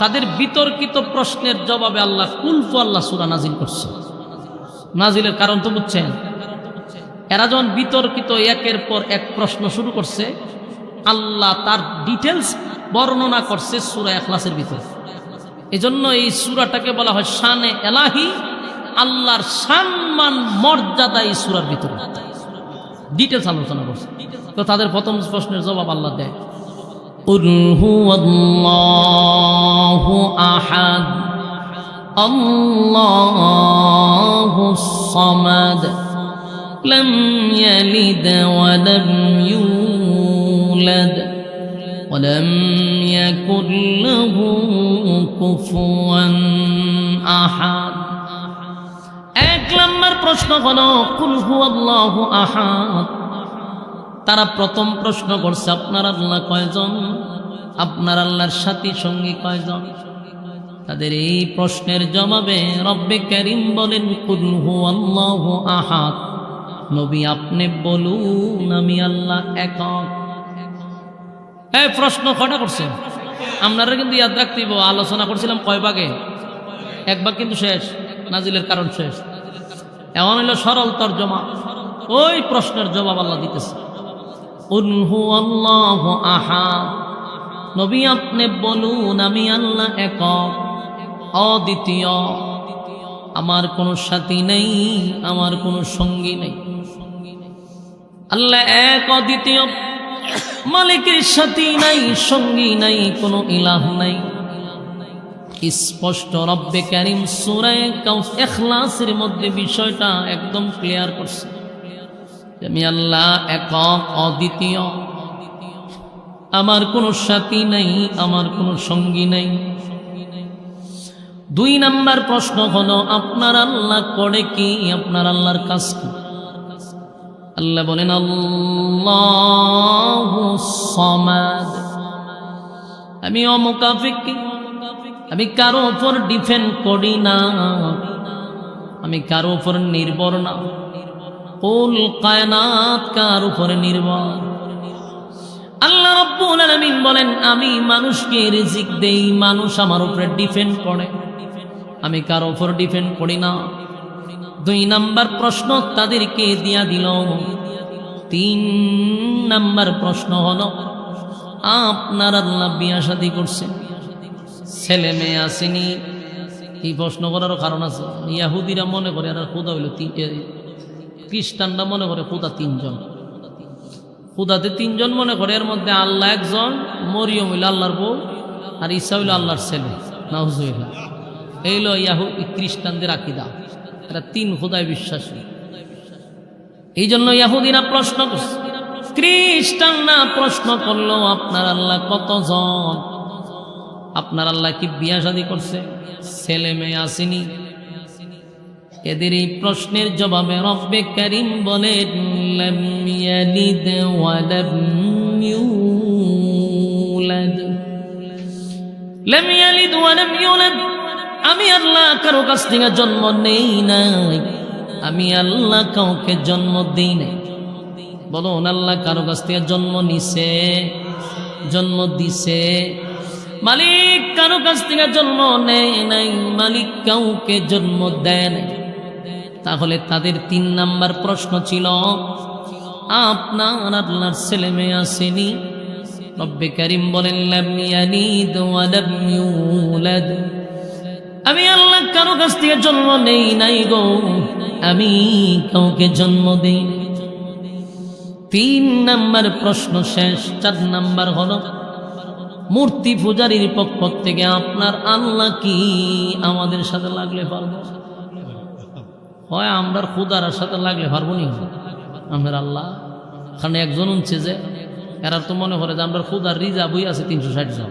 তাদের বিতর্কিত প্রশ্নের জবাবে আল্লাহ কুলফু আল্লাহ সুরা নাজিল করছে। নাজিলের কারণ তো বুঝছেন? এরা যখন বিতর্কিত একের পর এক প্রশ্ন শুরু করছে, আল্লাহ তার ডিটেলস বর্ণনা করছে সুরা এখলাসের ভিতরে। এজন্য এই সুরাটাকে বলা হয় শানে এলাহি, আল্লাহর সম্মান, মর্যাদা এই সুরার ভিতরে। ডিটেলস আলোচনা করছে। তো তাদের প্রথম প্রশ্নের জবাব আল্লাহ দেয়। قل هو الله أحد الله الصمد لم يلد ولم يولد ولم يكن له كفوا أحد এক নম্বর প্রশ্ন হলো কুল হু আল্লাহ আহাদ তারা প্রথম প্রশ্ন করছে, আপনার আল্লাহ কয়জন? আপনার আল্লাহর সাথী সঙ্গী কয়জন? তাদের এই প্রশ্নের জবাবে রব্বে করিম বলেন, কুল হু আল্লাহ আহাদ। নবী, আপনি বলুন, আমি আল্লাহ একক। এই প্রশ্ন কটা করছেন? আপনারা কিন্তু ইয়াদ রাখতে আলোচনা করছিলাম কয় ভাগে? এক কিন্তু শেষ, নাজিলের কারণ শেষ। এমন হইল সরল তর্জমা। ওই প্রশ্নের জবাব আল্লাহ দিতেছে। উনহু আল্লাহ আহা নবী আপনি বলুন, আমি আল্লাহ একক, অদ্বিতীয়। আমার কোনো সাথী নেই, আমার কোনো সঙ্গী নেই। আল্লাহ এক, অদ্বিতীয়। মালিকের সাথী নাই, সঙ্গী নাই, কোনো ইলাহ নাই। স্পষ্ট, রব্বে কারিম সুরায় এখলাসের মধ্যে বিষয়টা একদম ক্লিয়ার করছে। আমি আল্লাহ একক অদ্বিতীয়। আমার কোনো সাথী নাই, আমার কোনো সঙ্গী নাই। দুই নাম্বার প্রশ্ন হলো, আপনার আল্লাহ করে কি? আপনার আল্লাহর কাজ কি? আল্লাহ বলেন সমাদ। আমি অমুকাফিকি, আমি কারও উপর ডিফেন্ড করি না। আমি কারও উপর নির্ভর না। কুল কায়নাত কার উপরে নির্ভর? আল্লাহ রব্বুল আলামিন বলেন, আমি মানুষকে রিজিক দেই, মানুষ আমার উপরে ডিফেন্ড করে। আমি কার উপর ডিফেন্ড করি না। দুই নাম্বার প্রশ্ন তাদেরকে দিয়া দিল। তিন নাম্বার প্রশ্ন হলো, আপনার আল্লাহ বিয়া শাদি করছে। ছেলে মেয়ে আসেনি। এই প্রশ্ন করারও কারণ আছে। ইয়াহুদিরা মনে করে, আর খুদা হইল খ্রিস্টানরা মনে করে খুদা তিনজন। খুদাতে তিনজন মনে করে, এর মধ্যে আল্লাহ একজন, মরিয়ম হইল আল্লাহর বউ, আর ঈসা হইল আল্লাহর ছেলে নাহুজুল্লাহ এইল ইয়াহু খ্রিস্টানদের আকিদা। এরা তিন খুদায় বিশ্বাসী। এই জন্য ইয়াহুদিরা প্রশ্ন করছে, খ্রিস্টানরা প্রশ্ন করল, আপনার আল্লাহ কতজন? আপনার আল্লাহ কি বিয়া শাদী করছে? ছেলে মেয়ে আসেনি। এদের এই প্রশ্নের জবাবে রব্বে করিম ওয়া আমি আল্লাহ কারও কাছ থেকে জন্ম নেই নাই। আমি আল্লাহ কাউকে জন্ম দিই নাই। বলুন, আল্লাহ কারও কাছ থেকে জন্ম নিছে? জন্ম দিছে। মালিক কারও কাছ থেকে জন্ম নেয় নাই। মালিক কাউকে জন্ম দেয় নাই। তাহলে তাদের তিন নাম্বার প্রশ্ন ছিল, আপনার আল্লাহর ছেলে মেয়ে আসেনি? রব্বে করিম বলেন আমি আল্লাহ কারও কাছ থেকে জন্ম নেই নাই গো। আমি কাউকে জন্ম দেই তিন নাম্বার প্রশ্ন শেষ, চার নাম্বার হলো, মূর্তি পূজারীর পক্ষ থেকে আপনার আল্লাহ কি আমাদের সাথে লাগলে পারব? হয় আমরার খুদার সাথে লাগলে পারব নি আমার আল্লাহ খানে একজন উঠছে যে, এরা তো মনে করে যে আমরা খুদার রিজা বই আছে তিনশো ষাট জন।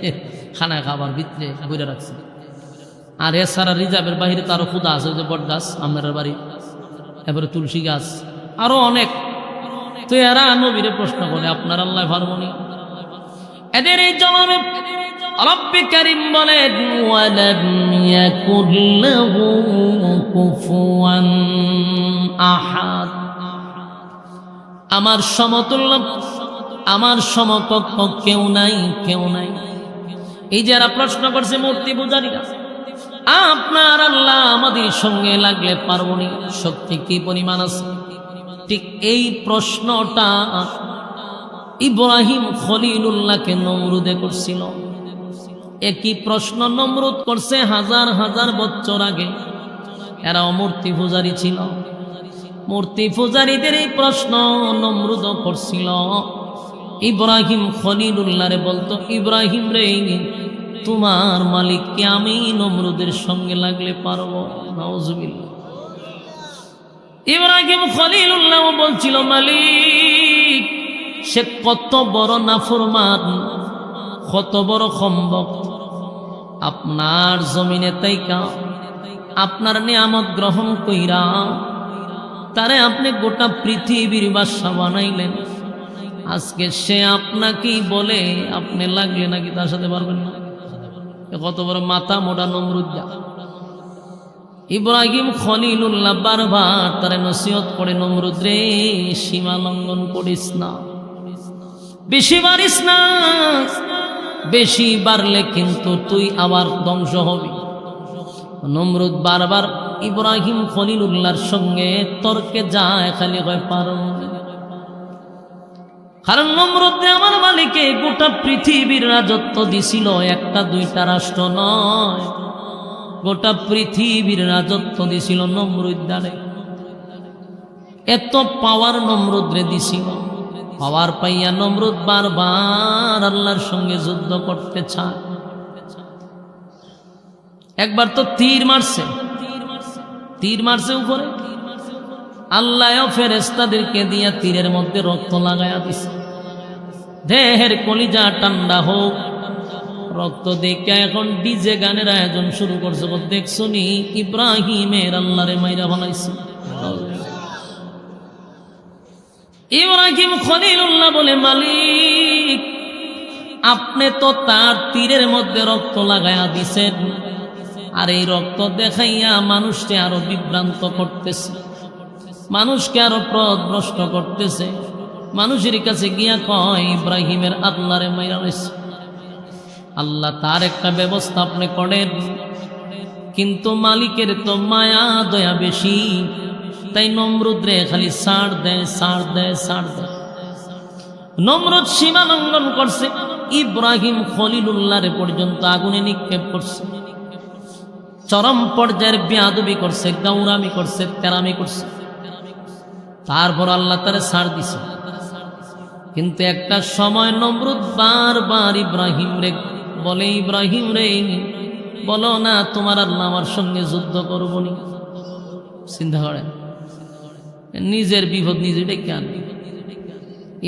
খানা খাবার ভিতরে বইরা রাখছে। আর এছাড়া রিজার্ভের বাহিরে তো আরও খুদা আছে, ওই যে বট গাছ আপনার বাড়ি, এবারে তুলসী গাছ, আরও অনেক। তো এরা নবীরে প্রশ্ন করে, আপনার আল্লাহ পারবনি এদের এই জবাবে রব্বে কারিম বলেন আমার সমতুল্য, আমার সমকক্ষ কেউ নাই কেউ নাই। এই যে যারা প্রশ্ন করছে, মূর্তি পূজারীরা, আপনার আল্লাহ আমাদের সঙ্গে লাগলে পারবনি? শক্তি কি পরিমাণ আছে? ঠিক এই প্রশ্নটা ইব্রাহিম খলিলুল্লাহকে নমরুদে করছিল। একই প্রশ্ন নমরুদ করছে হাজার হাজার বছর আগে। এরা মূর্তি পূজারী ছিল। মূর্তি পূজারীদের এই প্রশ্ন নমরুদ করছিল। ইব্রাহিম খলিলুল্লাহরে বলতো, ইব্রাহিম রে, তোমার মালিককে আমি নমরুদের সঙ্গে লাগলে পারব? নাউজুবিল্লাহ। ইব্রাহিম খলিলুল্লাহ বলছিল, মালিক, সে কত বড় নাফরমান, কত বড় সম্ভব আপনার জমিনে তাইকা, আপনার নিয়ামত গ্রহণ কইরা, তারে আপনি গোটা পৃথিবীর বাসা বানাইলেন। আজকে সে আপনাকেই বলে, আপনি লাগলে নাকি তার সাথে পারবেন না। কত বড় মাথা মোটা নমরুদ্দা। ইব্রাহিম খলিলুল্লাহ বারবার তারে নসিহত করে, নমরুদ রে, সীমা লঙ্ঘন করিস না। বেশি বাড়িস না। বেশি বাড়লে কিন্তু তুই আবার ধ্বংস হবি। নমরুদ বারবার ইব্রাহিম খলিলুল্লাহর সঙ্গে তর্কে যায়, খালি হয় পারো কারণ নমরুদে আমার মালিকে গোটা পৃথিবীর রাজত্ব দিছিল, একটা দুইটা রাষ্ট্র নয়। গোটা পৃথিবীর রাজত্ব দিছিল নমরুদ্দারে এত পাওয়ার নমরুদ্রে দিছিল। পাওয়ার পাইয়া নমরুদ বারবার আল্লাহর সঙ্গে যুদ্ধ করতে চায়। একবার তো তীর মারছে। তীর মারছে উপরে। আল্লাহ ফেরেস্তাদেরকে দিয়া তীরের মধ্যে রক্ত লাগাইয়া দিছে। দেহের কলিজা ঠান্ডা হোক। রক্ত দেখে এখন ডিজে গানের আয়োজন শুরু করছে। দেখছ নি? ইব্রাহিমের আল্লাহরে মাইরা বানাইছে ইব্রাহিম খলিলুল্লাহ বলে, মালিক, আপনি তো তার তীরের মধ্যে রক্ত লাগাইয়া দিছেন। আর এই রক্ত দেখাইয়া মানুষকে আরও বিভ্রান্ত করতেছে। মানুষকে আরও প্রদভ্রষ্ট করতেছে। মানুষের কাছে গিয়া কয়, ইব্রাহিমের আল্লাহরে মাইরা রয়েছে আল্লাহ তার একটা ব্যবস্থা আপনি করেন। কিন্তু মালিকের তো মায়া, দয়া বেশি। তাই নমরুদ্রে খালি সার দেয় সার দেয় সার দেয়। নমরুদ সীমা লঙ্ঘন করছে, ইব্রাহিম খলিলুল্লাহরে পর্যন্ত আগুনে নিক্ষেপ করছে। চরম পর্যায়ের বেয়াদবি করছে গাউরামি করছে, তেরামি করছে। তারপর আল্লাহ তারে ছাড় দিছে। কিন্তু একটা সময় নমরুদ বারবার ইব্রাহিম রে বলে, ইব্রাহিম রে, বলো না তোমার আল্লাহ আমার সঙ্গে যুদ্ধ করবনি চিন্তা করেন। নিজের বিপদ নিজে ডেকে আনবে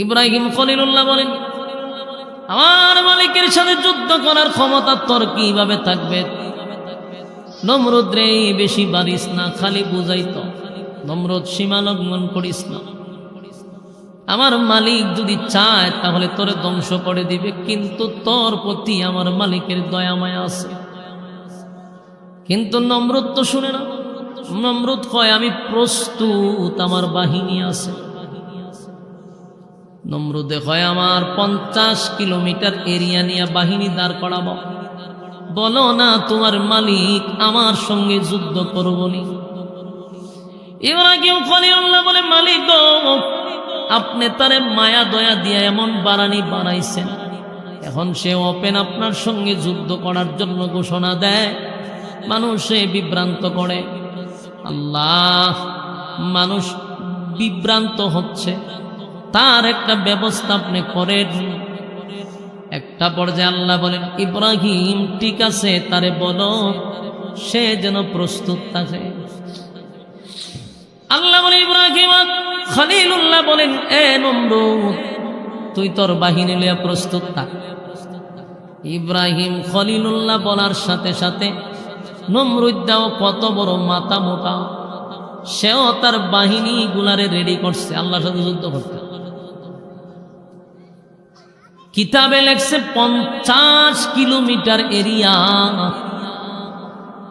ইব্রাহিম খলিলুল্লাহ বলেন, আমার মালিকের সাথে যুদ্ধ করার ক্ষমতা তোর কীভাবে থাকবে? নমরুদ রে, বেশি বাড়িস না, খালি বুঝাইতো নমরুদ সীমা লঙ্ঘন করিস না। আমার মালিক যদি চায়, তাহলে তোরে ধ্বংস করে দিবে, কিন্তু তোর প্রতি আমার মালিকের দয়া মায়া আছে। কিন্তু নমরুদ তো শুনে না। নমরুদ কয়, আমি প্রস্তুত, আমার বাহিনী আছে। নমরুদে কয়, আমার পঞ্চাশ কিলোমিটার এরিয়া নিয়ে বাহিনী দাঁড় করাবো। বলো না, তোমার মালিক আমার সঙ্গে যুদ্ধ করবনি ইব্রাহিম খলিউল্লাহ বলে, মালিক আপনি তারে মায়া দয়া দিয়ে এমন বারানি বানাইছেন। এখন সে ওপেন আপনার সঙ্গে যুদ্ধ করার জন্য ঘোষণা দেয়। মানুষে বিভ্রান্ত করে। আল্লাহ, মানুষ বিভ্রান্ত হচ্ছে। তার একটা ব্যবস্থা আপনি করেন। একটা পর্যায়ে আল্লাহ বলেন, ইব্রাহিম, ঠিক আছে, তারে বলো, সে যেন প্রস্তুত থাকে। আল্লাহ বলে, ইব্রাহিম, খলিলুল্লাহ বলেন, এ নমরুদ তুই তোর বাহিনী লিয়া প্রস্তুত থাক। ইব্রাহিম, খলিলুল্লাহ বলার সাথে সাথে নমরুদ্দাও কত বড় মাথা মোটা। সেও তার বাহিনী গুলারে রেডি করছে, আল্লাহর সাথে যুদ্ধ করতে। কিতাবে লেখছে পঞ্চাশ কিলোমিটার এরিয়া।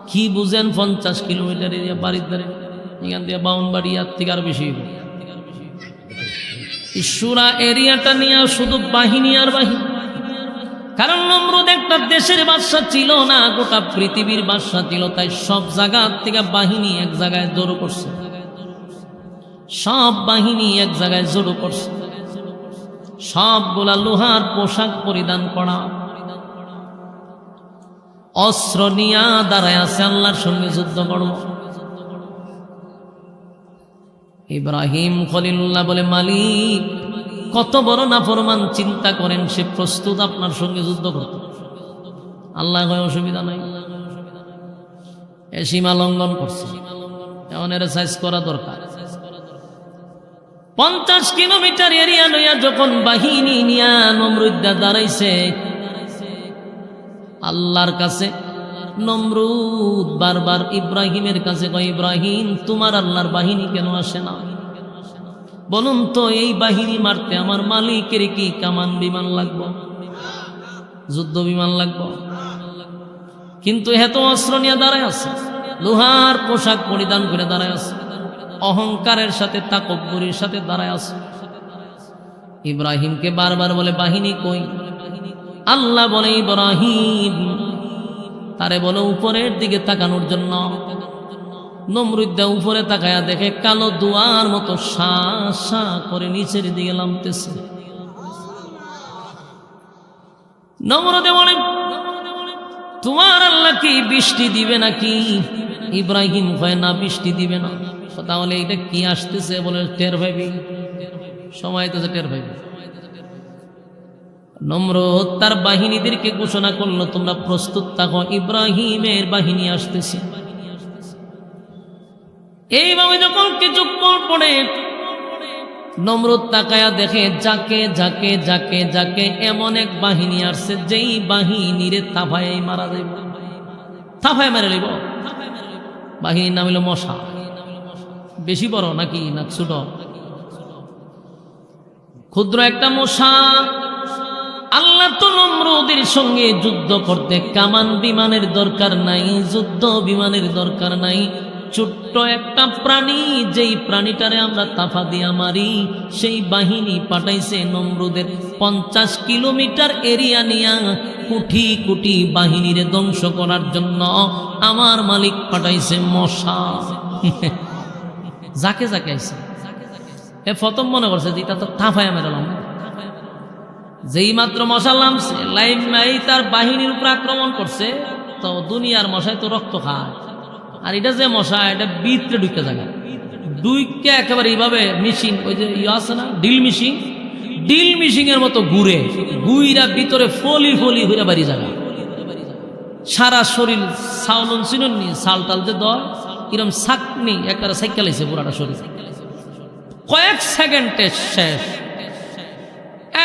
কি বুঝেন পঞ্চাশ কিলোমিটার এরিয়া বাড়ির ধারে? এখান থেকে বাউন বাড়ি আর থেকে আর বেশি সুরা এরিয়াটা নিয়ে শুধু বাহিনী আর বাহিনী। কারণ নমরুদ একটা দেশের বাদশা ছিল না, গোটা পৃথিবীর বাদশা ছিল, তাই সব জায়গা থেকে বাহিনী এক জায়গায় জড়ো করছে। সব বাহিনী এক জায়গায় জড়ো করছে। সবগুলা লোহার পোশাক পরিধান করা। অস্ত্র নিয়া দাঁড়ায় আছে আল্লাহর সঙ্গে যুদ্ধ করব ইব্রাহিম খলিল্লাহ বলে, মালিক কত বড় নাফরমান চিন্তা করেন, সে প্রস্তুত আপনার সঙ্গে যুদ্ধ করতে। আল্লাহ অসুবিধা নাই। এ সীমা লঙ্ঘন করছে। এমন এর সাইজ করা দরকার। পঞ্চাশ কিলোমিটার এরিয়া লইয়া যখন বাহিনী নিয়া নমরুদ্দা দাঁড়াইছে, আল্লাহর কাছে নমরুদ বারবার ইব্রাহিমের কাছে কয়, ইব্রাহিম, তোমার আল্লাহর বাহিনী কেন আসে না? বলুন তো, এই বাহিনী মারতে আমার মালিকের কি কামান বিমান লাগব? যুদ্ধ বিমান লাগব? কিন্তু হেত অস্ত্র নিয়ে দাঁড়ায় আছে। লোহার পোশাক পরিধান করে দাঁড়ায় আছে। অহংকারের সাথে, তাকব্বরির সাথে দাঁড়ায় আছে। ইব্রাহিমকে বারবার বলে, বাহিনী কই? আল্লাহ বলে, ইব্রাহিম। তারে বলে, উপরের দিকে তাকানোর জন্য। নমরুদ্দা উপরে তাকায়া দেখে কালো দুয়ার মতো সা করে নিচের দিকে নামতেছে। তোমার আল্লাহ কি বৃষ্টি দিবে নাকি? ইব্রাহিম হয় না, বৃষ্টি দিবে না। তাহলে এটা কি আসতেছে বলে টের ভাবি সময় তো টের ভাবি নম্রত তার বাহিনীদেরকে ঘোষণা করল, তোমরা প্রস্তুত থাকো, ইব্রাহিমের বাহিনী আসতেছে। এইভাবে যখন কিছুক্ষণ পরে নম্রত তাকায়া দেখে, যাকে যাকে যাকে যাকে এমন এক বাহিনী আসছে, যেই বাহিনীরে তাফায় মারা যাইব। তাফায় মারা লইব। বাহিনীর নাম হইল মশা। বেশি বড় নাকি না ছোট? ক্ষুদ্র একটা মশা। আল্লাহ তো নম্রদের সঙ্গে যুদ্ধ করতে, কামান বিমানের দরকার নাই, যুদ্ধ বিমানের দরকার নাই। ছোট্ট একটা প্রাণী, যেই প্রাণীটারে আমরা তাফা দিয়া মারি, সেই বাহিনী পাঠাইছে নমরুদের পঞ্চাশ কিলোমিটার এরিয়া নিয়া কুঠি কুটি বাহিনীরে ধ্বংস করার জন্য আমার মালিক পাঠাইছে মশা। যাকে যাকে আইছে। এ ফতম মনে করছে যে এটা তো তাফায় মেরালাম যেই মাত্র মশা নামছে, লাইন মাই তার বাহিনীর উপর আক্রমণ করছে, তো দুনিয়ার মশায় তো রক্ত খায়। আর এটা যে মশা, এটা বিত্রে ঢুকে জায়গা দুইকে একেবারে এইভাবে মিশিং ওই যে ইয়ে আছে না ডিল মিশিং ডিল মিশিং এর মতো ঘুরে গুইরা ভিতরে ফলি ফলি ঘুরে বাড়ি জায়গা সারা শরীর সাউলন চিনননি সাল টাল যে দর, কিরম সাকনি, একবারে সাইকেল আইছে পুরাটা শরীর। কয়েক সেকেন্ডে শেষ।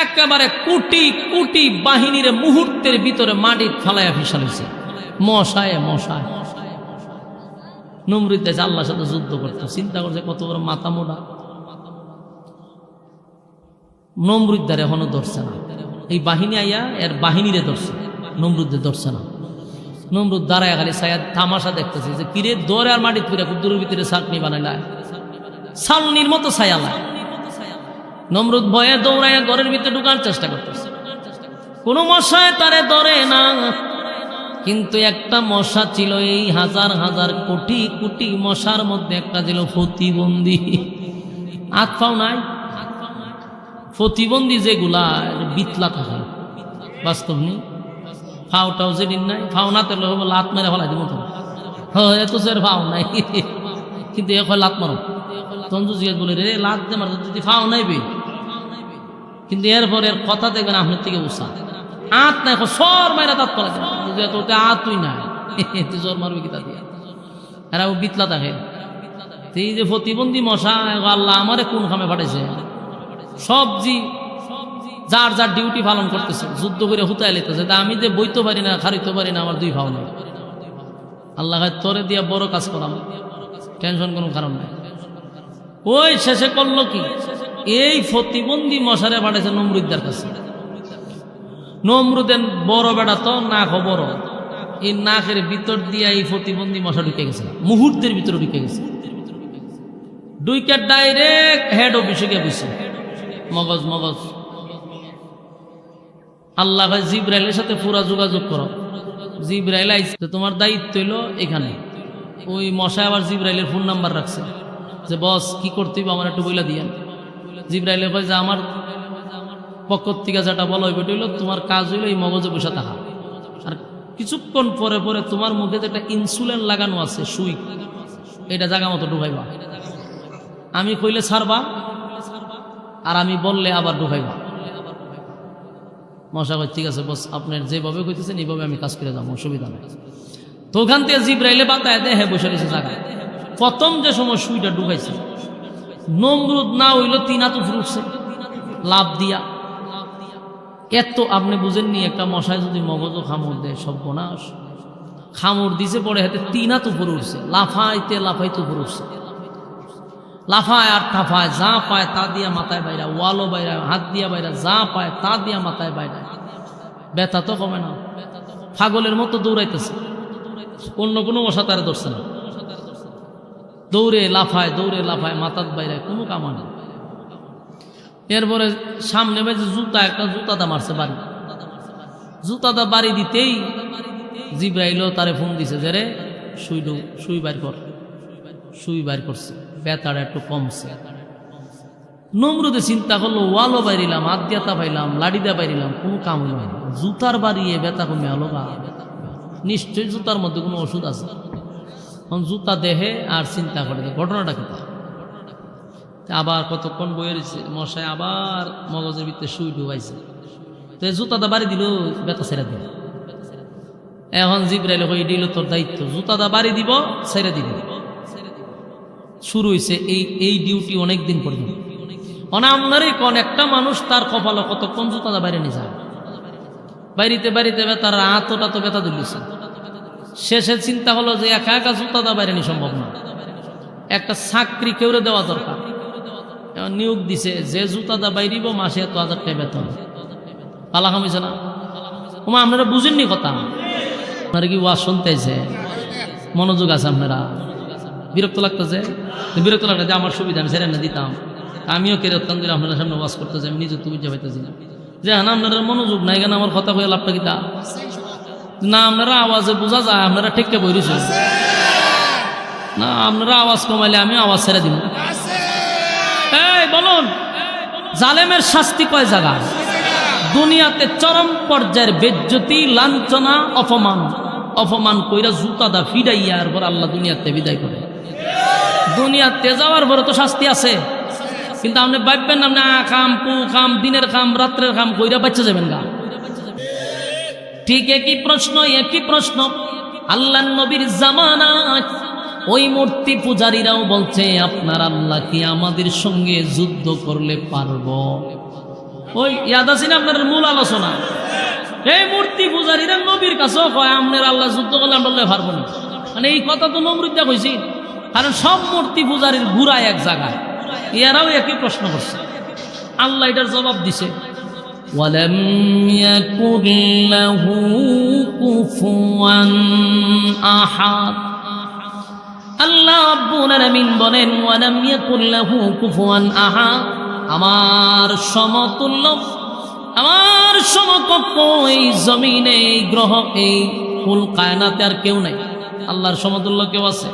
একেবারে কোটি কোটি বাহিনীর মুহূর্তের ভিতরে মাটি ফালাইয়া ফিসালিছে মশায় মশায়। নমরুদ দেশে আল্লাহর সাথে যুদ্ধ করতে। চিন্তা করছে কত বড় মাথা মোটা। নমরুদ্দার এখনও ধরছে না। এই বাহিনী আইয়া এর বাহিনীরে ধরছে। নমরুদ্দে ধরছে না। নমরুদ দাঁড়ায় খালি সায়াদ তামাশা দেখতেছে যে কিরে দৌড়ে আর মাটির ফিরে দূরের ভিতরে চাটনি বানাইলায় সালনির মতো ছায়ালায় নমরুদ ভয়ে দৌড়াইয়া ঘরের ভিতরে ঢুকার চেষ্টা করতেছে। কোনো মশায় তারে ধরে না। কিন্তু একটা মশা ছিল, এই হাজার হাজার কোটি কোটি মশার মধ্যে একটা ছিল প্রতিবন্ধী। হাত পাও নাই? প্রতিবন্ধী যেগুলা, বিতলা থাকে বাস্তব নেই। ফাওটাও যেদিন নাই, ফাও না তেলে লাত মেরে ফেলাই দিব তো। হ্যাঁ এত সে ফাও নাই। কিন্তু এ লাত মারো। তখন তো জিজ্ঞেস বলে, রে, লাত দে মারো, যদি ফাও নাই বে। কিন্তু এরপর এর কথা দেখবেন, আপনার থেকে উৎসাহ আত নাই সর মাইরা দাঁত যায় তোতে আত তুই নাই তুই জোর মারবি কিতা দিয়া? এরা ও বিতলা থাকে। এই যে প্রতিবন্ধী মশা আল্লাহ, আমারে কোন খামে পাঠাইছে সবজি যার যার ডিউটি পালন করতেছে, যুদ্ধ করে হুতায় লেতেছে তা আমি যে বইতে পারি না, খারিতে পারি না, আমার দুই ভাও নাই। আল্লাহ তোরে দিয়া বড় কাজ করাম। টেনশন কোনো কারণ নাই। ওই শেষে করল কি? এই প্রতিবন্ধী মশারে পাঠাইছে নমরুদ্দার কাছে। নমরুদেন বড় বেড়া তো না খবর। এই নাকের ভিতর দিয়ে এই প্রতিবন্ধী মশা ঢুকে গেছে। মুহূর্তের ভিতরে ঢুকে গেছে। দুইটা ডাইরেক্ট হেড অফিসে গিয়ে বসে। মগজ মগজ। আল্লাহ ভাই জিব্রাইলের সাথে পুরা যোগাযোগ করো। জিব্রাইল আইছে তোমার দায়িত্ব হইল এখানে। ওই মশাই আবার জিব্রাইলের ফোন নাম্বার রাখছে। যে, বস, কি করতে হইব? আমার একটু বইলা দিয়েন জিব্রাইলে কয় যে, আমার পক্ষ থেকে যেটা বলা এটা হইল তোমার কাজ হইল এই মগজে বসে থাকা। আর কিছুক্ষণ পরে পরে তোমার মুখে একটা ইনসুলিন লাগানো আছে, সুই, এটা জায়গা মতো ঢুকাইবা আমি কইলে ছাড়বা, আর আমি বললে আবার ঢুকাইবা মশা কয়, ঠিক আছে বস, আপনার যেভাবে কইতেছেন, এইভাবে আমি কাজ করে যাব, অসুবিধা নেই। তো ওখান থেকে জিব্রাইলে বাতায় দেয় হ্যাঁ বসে রয়েছে জায়গায় প্রথম যে সময় সুইটা ঢুকাইছে নমরুদ না হইল তিন উপরে উঠছে লাভ দিয়া এত আপনি বুঝেননি, একটা মশায় যদি মগজ খামড় দেয় সব বোনাস খামড় দিছে পরে হাতে তিন হাত উপরে উঠছে, লাফাইতে লাফাইতে উপরে উঠছে। লাফায় আর টাফায় যা পায় তা দিয়া মাথায় বাইরা, ওয়ালও বাইরা, হাত দিয়া বাইরা, যা পায় তা দিয়া মাথায় বাইরা। ব্যথা তো কমে না। ছাগলের মতো দৌড়াইতেছে। অন্য কোনো মশা তারা ধরছে না। দৌড়ে লাফায় দৌড়ে লাফায় মাথার বাইরে, কোনো কামা নেই। এরপরে সামনে বেজে জুতা, একটা জুতাটা মারছে বাড়ি। জুতাটা বাড়ি দিতেই জিব্রাইলও তারে ফোন দিছে যে রে, শুই সুই বাইর কর। শুই বাইর করছে বেতাটা একটু কমছে। নমরুদে চিন্তা করল, ওয়ালও বাইরিলাম, হাত দিয়াতা পাইলাম লাড়ি দিয়া বাইরিলাম, কোনো কাম হইল না। জুতার বাড়িয়ে বেতা কমে হলো গা। নিশ্চয়ই জুতার মধ্যে কোনো ওষুধ আছে। জুতা দেহে আর চিন্তা করে ঘটনাটা কি তা? আবার কতক্ষণ বইয়ে রয়েছে? মশায় আবার মগজের ভিতরে সুই ঢুকাইছে তো এই জুতাটা বাড়ি দিল বেতা ছেড়ে দিল। এখন জিব্রাইল হয়ে দিল তোর দায়িত্ব। জুতাটা বাড়ি দিব, ছেড়ে দিবি। শুরু হয়েছে এই এই ডিউটি অনেক দিন পর্যন্ত অনামনারই কোন একটা মানুষ তার কপালে কতক্ষণ জুতাটা বাইরে নিয়ে যায়। বাড়িতে বাড়িতে বেতার হাতটা তো বেতা দিলিছে শেষে চিন্তা হলো যে একা একা জুতাটা বাইরে নি সম্ভব না। একটা চাকরি কেউরে দেওয়া দরকার। নিয়োগ দিছে। যে জুতাটা বাইরিব, মাসে এত হাজার টাকা বেতন। পালা কামিছে না? ওমা আপনারা বুঝেননি কথা? আপনারা কি ওয়াজ শুনতেছে? মনোযোগ আছে আপনারা? বিরক্ত লাগতেছে? বিরক্ত লাগলে যে আমার সুবিধা, আমি ছেড়ে না দিতাম। আমিও কেরে অত্যন্ত আপনার সামনে ওয়াজ করতেছি, আমি নিজে তুমি পাইতেছি না। যে হ্যাঁ আপনারা মনোযোগ নাই কেন? আমার কথা হয়ে লাভটা কি তা? না, আপনারা আওয়াজে বোঝা যায়, আপনারা ঠিককে বইরেছেন না, আপনারা আওয়াজ কমাইলে আমি আওয়াজ ছেড়ে দিব। বলুন, জালেমের শাস্তি কয় জায়গায় দুনিয়াতে চরম পর্যায়ের বেজ্জতি, লাঞ্ছনা, অপমান। অপমান কইরা জুতা দা ফিরাইয়া পর আল্লাহ দুনিয়াতে বিদায় করে। দুনিয়াতে যাওয়ার পরে তো শাস্তি আছে। কিন্তু আপনি ভাববেন না, আপনি আ খাম, পু খাম, দিনের খাম, রাত্রের খাম কইরা বাচ্চা যাবেন গা। ঠিক একই প্রশ্ন একই প্রশ্ন। আল্লাহ নবীর জামানা ওই মূর্তি পূজারীরাও বলছে আপনার আল্লাহ কি আমাদের সঙ্গে যুদ্ধ করলে পারব ওই ইয়াদ আছেন আপনার মূল আলোচনা এই মূর্তি পূজারীরা নবীর কাছেও কয় আপনার আল্লাহ যুদ্ধ করলে আমরা লড়তে পারবো না মানে এই কথা তো নমরুদ্দা কইছি কারণ সব মূর্তি পূজারীর ঘুরায় এক জায়গায় এরাও একই প্রশ্ন করছে আল্লাহ এটার জবাব দিছে ولم يكن له كفوا أحد আল্লাহ রাব্বুল আলামিন বলেন, ওয়ালাম ইয়াকুল লাহু কুফুয়ান আহাদ আমার সমতুল্য, আমার সমকক্ষ এই জমিনে, এই গ্রহ, এই ফুল, কায়নাতে আর কেউ নাই। আল্লাহর সমতুল্য কেউ আছে?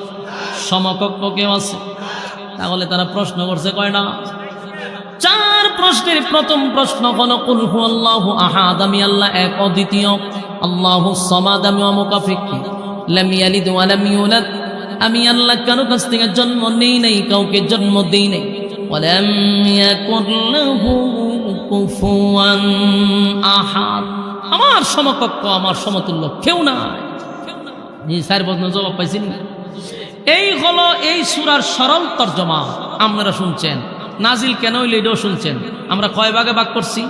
সমকক্ষ কেউ আছে? তাহলে তারা প্রশ্ন করছে কয়টা চার প্রশ্নের প্রথম প্রশ্ন হল কুলহু আল্লাহ আহাদ? আমি আল্লাহ এক, অদ্বিতীয়। আল্লাহ সমাদ? আমি অমুকাফিকি লাম ইয়ালিদ ওয়া লাম ইউলাদ? আমি আল্লাহ কারও কাছ থেকে জন্ম নেই নাই, কাউকে জন্ম দেই নাই। আমার সমকক্ষ, আমার সমতুল্য কেউ এই চার প্রশ্ন জবাব পাইছেন এই হলো এই সুরার সরল তর্জমা। আপনারা শুনছেন। নাজিল কেন হইলে এটাও শুনছেন। আমরা কয় ভাগে ভাগ করছি?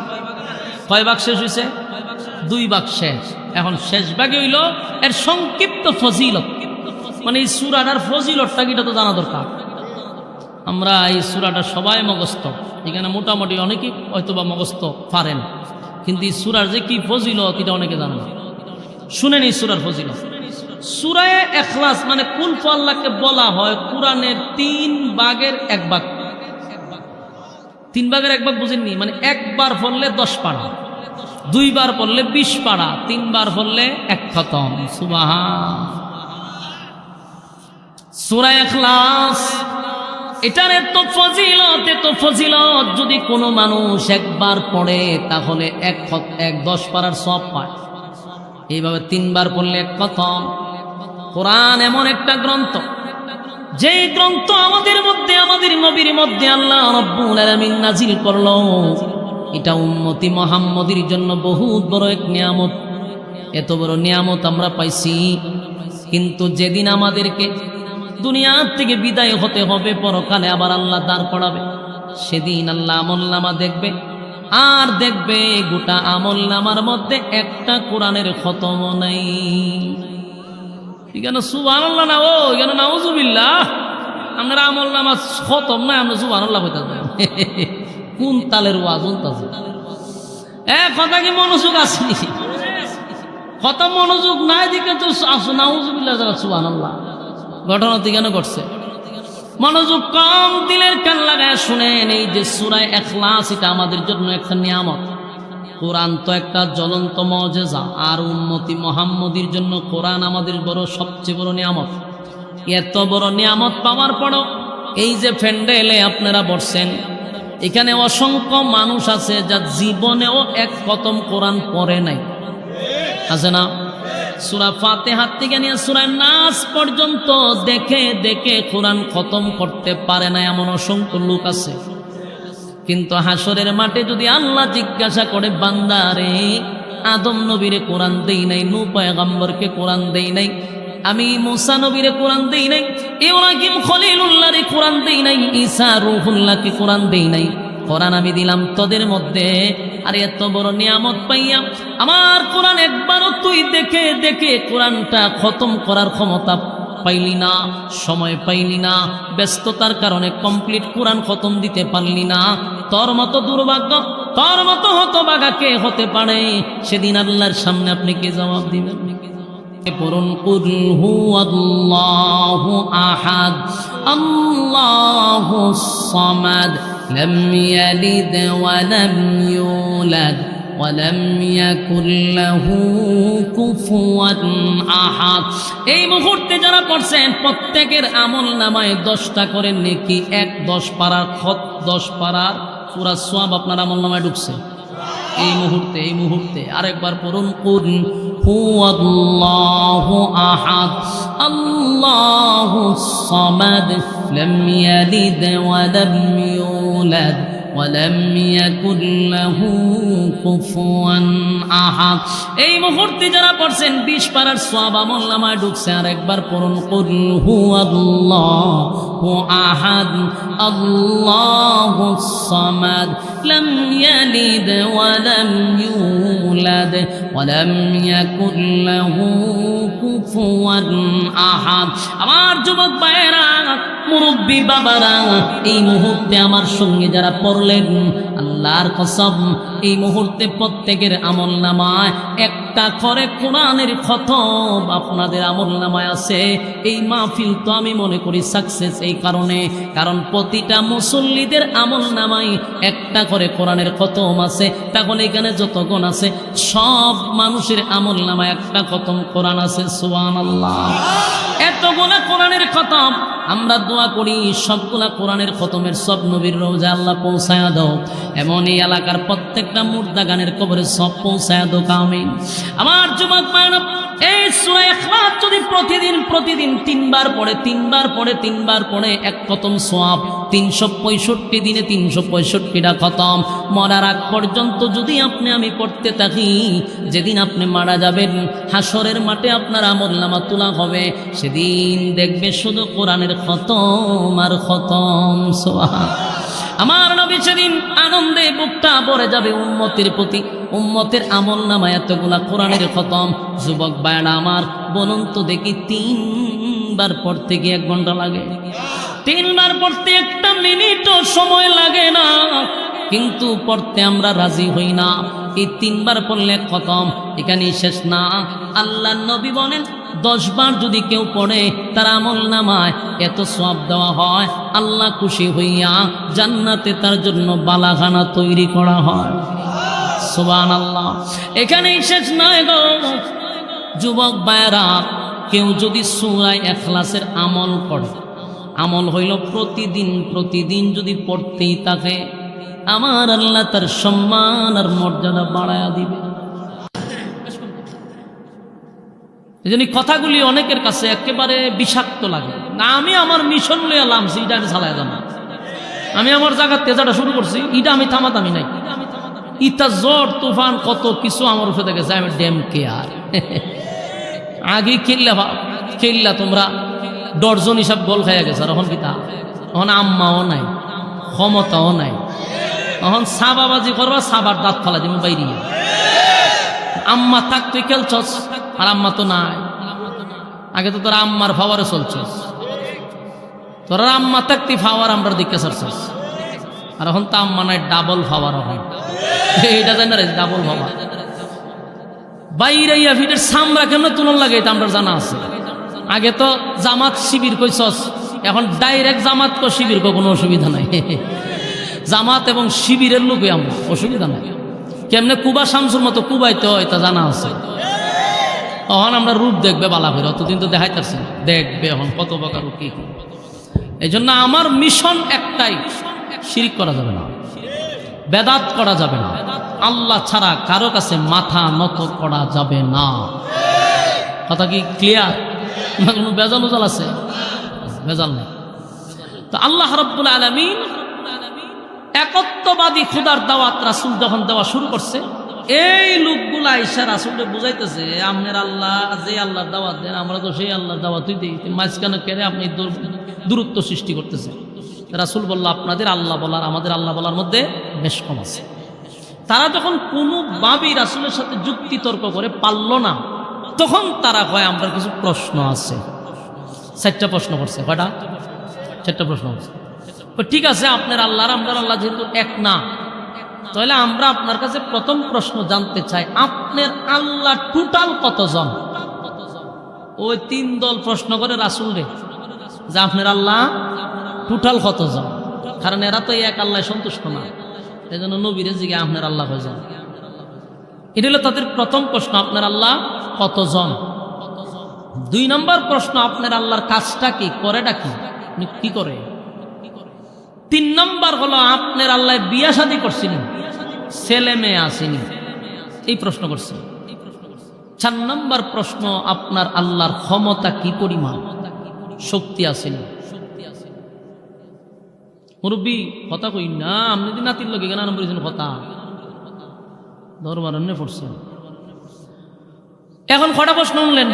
কয় ভাগ শেষ হয়েছে দুই ভাগ শেষ। এখন শেষ ভাগে হইল এর সংক্ষিপ্ত ফজিলত। মানে এই সুরাটার ফজিলতটা কি এটা তো জানা দরকার। আমরা এই সুরাটা সবাই মগস্ত এখানে মোটামুটি অনেকেই হয়তো বা মগস্ত পারেন। কিন্তু এই সুরার যে কি ফজিলত, এটা অনেকে জানে না। শুনেন এই সুরার ফজিলত। সুরায় এখলাস মানে কুল আল্লাহকে বলা হয় কোরআনের তিন ভাগের এক ভাগ। তিন ভাগের এক ভাগ বুঝেননি? মানে একবার পড়লে দশ পাড়া দুইবার পড়লে বিশ পাড়া তিনবার পড়লে এক খতম। সুবাহা সুরা এটার এত ফজিলত এত ফজিলত। যদি কোনো মানুষ একবার পড়ে, তাহলে এক এক দশ পাড়ার সব পায়। এইভাবে তিনবার পড়লে এক খতম কোরআন এমন একটা গ্রন্থ। যে গ্রন্থ আমাদের মধ্যে, আমাদের নবীর মধ্যে আল্লাহ রব্বুল আলামিন নাজিল করল। এটা উম্মতি মুহাম্মদের জন্য বহুত বড় এক নিয়ামত। এত বড় নিয়ামত আমরা পাইছি। কিন্তু যেদিন আমাদেরকে দুনিয়ার থেকে বিদায় হতে হবে, পরকালে আবার আল্লাহ দাঁড় করাবে। সেদিন আল্লাহ আমল দেখবে, আর দেখবে গোটা আমল নামার মধ্যে একটা কোরআনের খতম নাই। এখানে আল্লাহ না ও এখানে নাউজুবিল্লাহ? আমরা আমল খতম না আমরা সুবান আল্লাহ হইতে কোন তালের ওয়াজ উনতাছে? এ, কথা কি মনোযোগ আসেনি কত মনোযোগ নাই দিকে তো আসো নাউজুবিল্লাহ যারা সুবান আল্লাহ ঘটনা তো কেন ঘটছে। মনোযোগ কম দিলের কান লাগায় শুনেন, এই যে সুরায় এখলাস এটা আমাদের জন্য একটা নিয়ামত। কোরআন তো একটা জ্বলন্ত মজেজা, আর উন্নতি মোহাম্মদীর জন্য কোরআন আমাদের বড়, সবচেয়ে বড় নিয়ামত। এত বড় নিয়ামত পাওয়ার পরও এই যে ফ্যান্ডেলে আপনারা বসছেন, এখানে অসংখ্য মানুষ আছে যা জীবনেও এক কতম কোরআন পড়ে নাই। আছে না? সুরা ফাতে হাত থেকে নিয়ে সুরা নাচ পর্যন্ত দেখে দেখে কোরআন খতম করতে পারে না এমন অসংখ্য লোক আছে। কিন্তু হাসরের মাঠে যদি আল্লাহ জিজ্ঞাসা করে বান্দারে আদম নবীরে কোরআন দেই নাই নু পয়গম্বরকে কোরআন দেই নাই, আমি মুসা নবীরে কোরআন দেই নাই, ইব্রাহিম খলিলুল্লাহরে কোরআন দেই নাই, ঈসা রূহুল্লাহকে কোরআন দেই নাই কোরআন আমি দিলাম তোদের মধ্যে। আর এত বড় নিয়ামত পাইয়া আমার কোরআন একবারও তুই দেখে দেখে কোরআনটা খতম করার ক্ষমতা পাইলি না, সময় পাইলি না, ব্যস্ততার কারণে কমপ্লিট কোরআন খতম দিতে পারলি না। তোর মতো দুর্ভাগ্য, তোর মতো হতবাগা কে হতে পারে? সেদিন আল্লাহর সামনে আপনি কে জবাব দিবেন? পড়ুন, কুল হু আল্লাহু আহাদ, আল্লাহু সামাদ। لم يلد ولم يولد ولم يكن له كفوا আহাদ এই মুহূর্তে যারা পড়ছেন প্রত্যেকের আমল নামায় দশটা করে নেকি এক দশ পাড়ার খত দশ পাড়ার পুরা সোয়াব আপনার আমল নামায় ঢুকছে এই মুহূর্তে এই মুহূর্তে আরেকবার পড়ুন কুন হু আল্লাহু আহাদ, আল্লাহু সামাদ, লাম ইয়ালিদ ওয়া লাম ইউলাদ। ওয়ালাম ইয়াকুল্লাহু কুফুয়ান আহাদ এই মুহূর্তে যারা পড়ছেন 20 পারার সওয়াব আমলনামায় ঢুকছে, আর একবার পড়ুন, কুল হুয়াল্লাহু আহাদ আল্লাহুস সামাদ, লাম ইয়ালিদ ওয়া লাম ইউলাদ, ওয়া লাম ইয়াকুল লাহু কুফুয়ান আহাদ। আমার যুবক ভাইরা মুরব্বী বাবারা এই মুহূর্তে আমার সঙ্গে যারা পড়লেন আল্লাহর কসম এই মুহূর্তে প্রত্যেকের আমল নামায়। একটা করে কোরআনের খতম আপনাদের আমল নামায় আছে। এই মাহফিল তো আমি মনে করি সাকসেস এই কারণে। কারণ প্রতিটা মুসল্লিদের আমল নামায় একটা করে কোরআনের খতম আছে। তাহলে এখানে যতক্ষণ আছে, সব মানুষের আমল নামায় একটা খতম কোরআন আছে সুয়ান আল্লাহ এতগুলা কোরআনের খতম। আমরা দোয়া করি, সবগুলা কোরআনের খতমের সব নবীর রোজা আল্লাহ পৌঁছায়া দাও। এমন এই এলাকার প্রত্যেকটা মুর্দা গানের কবরে সব পৌঁছায়া দাও কামিন আমার যুবক মানব এই সূরা ইখলাস যদি প্রতিদিন প্রতিদিন তিনবার পড়ে তিনবার পড়ে তিনবার পড়ে, এক খতম সোয়াব তিনশো পঁয়ষট্টি দিনে তিনশো পঁয়ষট্টিটা খতম। মরার আগ পর্যন্ত যদি আপনি আমি পড়তে থাকি, যেদিন আপনি মারা যাবেন হাসরের মাঠে আপনার আমল নামা তোলা হবে। সেদিন দেখবে শুধু কোরআনের খতম আর খতম সোহা আমার নবী সেদিন আনন্দে বুকটা ভরে যাবে উম্মতের প্রতি। উম্মতের আমল নামা এতগুলা কোরআনের খতম। যুবক বায়না আমার, বলুন তো দেখি তিনবার পড়তে গিয়ে এক ঘণ্টা লাগে। তিনবার পড়তে একটা মিনিটও সময় লাগে না। কিন্তু পড়তে আমরা রাজি হই না। এই তিনবার পড়লে খতম। এখানেই শেষ না। আল্লাহ নবী বলেন দশ বার যদি কেউ পড়ে তার আমল নামায়, এত সব দেওয়া হয়, আল্লাহ খুশি হইয়া জান্নাতে তার জন্য বালাখানা তৈরি করা হয়। সুবান আল্লাহ এখানেই শেষ নয় গো। যুবক বায়রা কেউ যদি সুরায় এখলাসের আমল করে আমল হইল প্রতিদিন প্রতিদিন যদি পড়তেই থাকে, আমার আল্লাহ তার সম্মান আর মর্যাদা বাড়ায়া দিবে। এই জন্য কথাগুলি অনেকের কাছে একেবারে বিষাক্ত লাগে। না, আমি আমার মিশন লইয়া লামছি এটা আমি চালাই জানা আমি আমার জায়গার তেজাটা শুরু করছি এটা আমি থামাতামি নাই। ইটা জ্বর, তুফান, কত কিছু আমার উপরে গেছে আমি ড্যাম কে আর? আগে খেললা খেললা তোমরা ডরজন হিসাব গোল খাইয়া গেছে, আর এখন কিতা এখন আম্মাও নাই, ক্ষমতাও নাই। এখন সাবাবাজি করবা, সাবার দাঁত ফালা দিম বাইরিয়ে। আম্মা থাক, তুই খেলছস। আর আম্মা তো নাই। আগে তো তোরা আম্মার ফাওয়ারে চলছস। তোরা আম্মা থাকতি ফাওয়ার আমরা দিকে সারছস আর এখন তো আম্মা নাই ডাবল ফাওয়ার হয় এইটা জানি না ডাবল ফাওয়ার। বাইরে ইয়া সামরা কেমন তুলন লাগে এটা আমরা জানা আছে। আগে তো জামাত শিবির কইছস, এখন ডাইরেক্ট জামাত কো শিবির কো কোনো অসুবিধা নাই। জামাত এবং শিবিরের লোকই আমরা, অসুবিধা নাই। কেমনে কুবা শামসুর মতো কুবাইতে হয় তা জানা আছে। এখন আমরা রূপ দেখবে বালা করে অতদিন তো দেখাইতেছি। দেখবে এখন কত প্রকার রূপ কি। এই জন্য আমার মিশন একটাই, শিরিক করা যাবে না। বেদাত করা যাবে না। আল্লাহ ছাড়া কারও কাছে মাথা নত করা যাবে না। কথা কি ক্লিয়ার কোনো বেজাল উজাল আছে? বেজাল নেই। তো আল্লাহ রব্বুল আলমিন একত্ববাদী খুদার দাওয়াত রাসুল যখন দেওয়া শুরু করছে এই লোকগুলা আইসা রাসুলকে বুঝাইতেছে, আপনার আল্লাহ, যে আল্লাহর দাওয়াত দেন, আমরা তো সেই আল্লাহর দাওয়াতই দিই। মাঝখানে কেড়ে আপনি দূরত্ব সৃষ্টি করতেছেন। রাসুল বলল, আপনাদের আল্লাহ বলার, আমাদের আল্লাহ বলার মধ্যে বেশ কম আছে। তারা যখন কোনোভাবেই রাসুলের সাথে যুক্তি তর্ক করে পারল না, তখন তারা কয়, আমরা কিছু প্রশ্ন আছে। চারটা প্রশ্ন করছে। কয়টা? চারটা প্রশ্ন করছে। ঠিক আছে, আপনার আল্লাহর আপনার আল্লাহ যেহেতু এক না তাহলে আমরা আপনার কাছে প্রথম প্রশ্ন জানতে চাই, আপনার আল্লাহ টোটাল কতজন? ওই তিন দল প্রশ্ন করে রাসুল রে, যে আপনার আল্লাহ টোটাল কতজন? কারণ এরা তো এক আল্লাহ সন্তুষ্ট না এই জন্য নবীরে জিগে আপনার আল্লাহ কয়জন? এটা হলো তাদের প্রথম প্রশ্ন, আপনার আল্লাহ কতজন? দুই নম্বর প্রশ্ন, আপনার আল্লাহর কাজটা কি, করেটা কি? কি করে? তিন নম্বর হলো, আপনার আল্লাহ বিয়া শাদী করছিলেন। ছেলে মেয়ে আসেনি? এই প্রশ্ন করছে। চার নম্বর প্রশ্ন, আপনার আল্লাহর ক্ষমতা কি পরিমাণ? শক্তি আসেনি। মুরব্বী, কথা কই না? আপনি দিন নাতির লোক এখানে বলেছেন কথা। ধর্মারণ্যে পড়ছেন। এখন কটা প্রশ্ন শুনলেন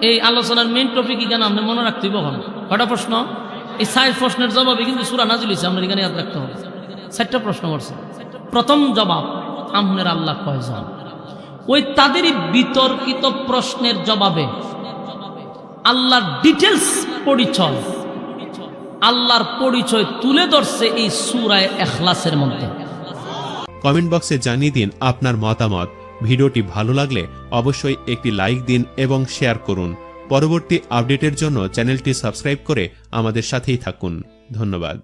এই আলোচনার মেইন টপিক এখানে আপনি মনে রাখতে হইব এখন। কটা প্রশ্ন? এই সাইড প্রশ্নের জবাবে কিন্তু সুরা নাজিল হয়েছে আপনার এখানে ইয়াদ রাখতে হবে। চারটা প্রশ্ন করছে। প্রথম জবাব আপনার আল্লাহ কয়জন? ওই তাদেরই বিতর্কিত প্রশ্নের জবাবে আল্লাহর ডিটেলস পরিচয়, আল্লাহর পরিচয় তুলে ধরছে এই সুরায় এখলাসের মধ্যে। কমেন্ট বক্সে জানিয়ে দিন আপনার মতামত। ভিডিওটি ভালো লাগলে অবশ্যই একটি লাইক দিন এবং শেয়ার করুন। পরবর্তী আপডেটের জন্য চ্যানেলটি সাবস্ক্রাইব করে আমাদের সাথেই থাকুন। ধন্যবাদ।